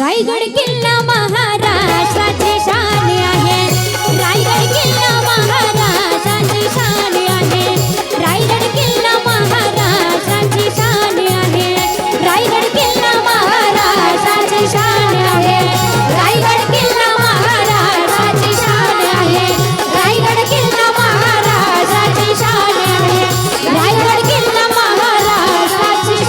रायगड किल्ला महाराष्ट्राची शान आहे. रायगड किल्ला महाराष्ट्राची शान आहे. रायगड किल्ला महाराष्ट्राची शान आहे. रायगड किल्ला महाराष्ट्राची शान आहे. रायगड किल्ला महाराष्ट्राची शान आहे. रायगड किल्ला महाराष्ट्राची शान आहे. रायगड किल्ला महाराष्ट्राची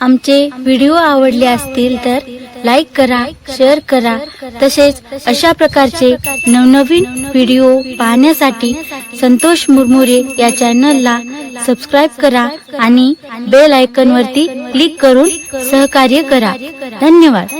आमचे व्हिडिओ आवडले असतील तर लाईक करा शेअर करा तसेच अशा प्रकारचे नवनवीन व्हिडिओ पाहण्यासाठी संतोष मुरमुरे या चॅनलला सबस्क्राईब करा आणि बेल आयकॉन वरती क्लिक करून सहकार्य करा. धन्यवाद.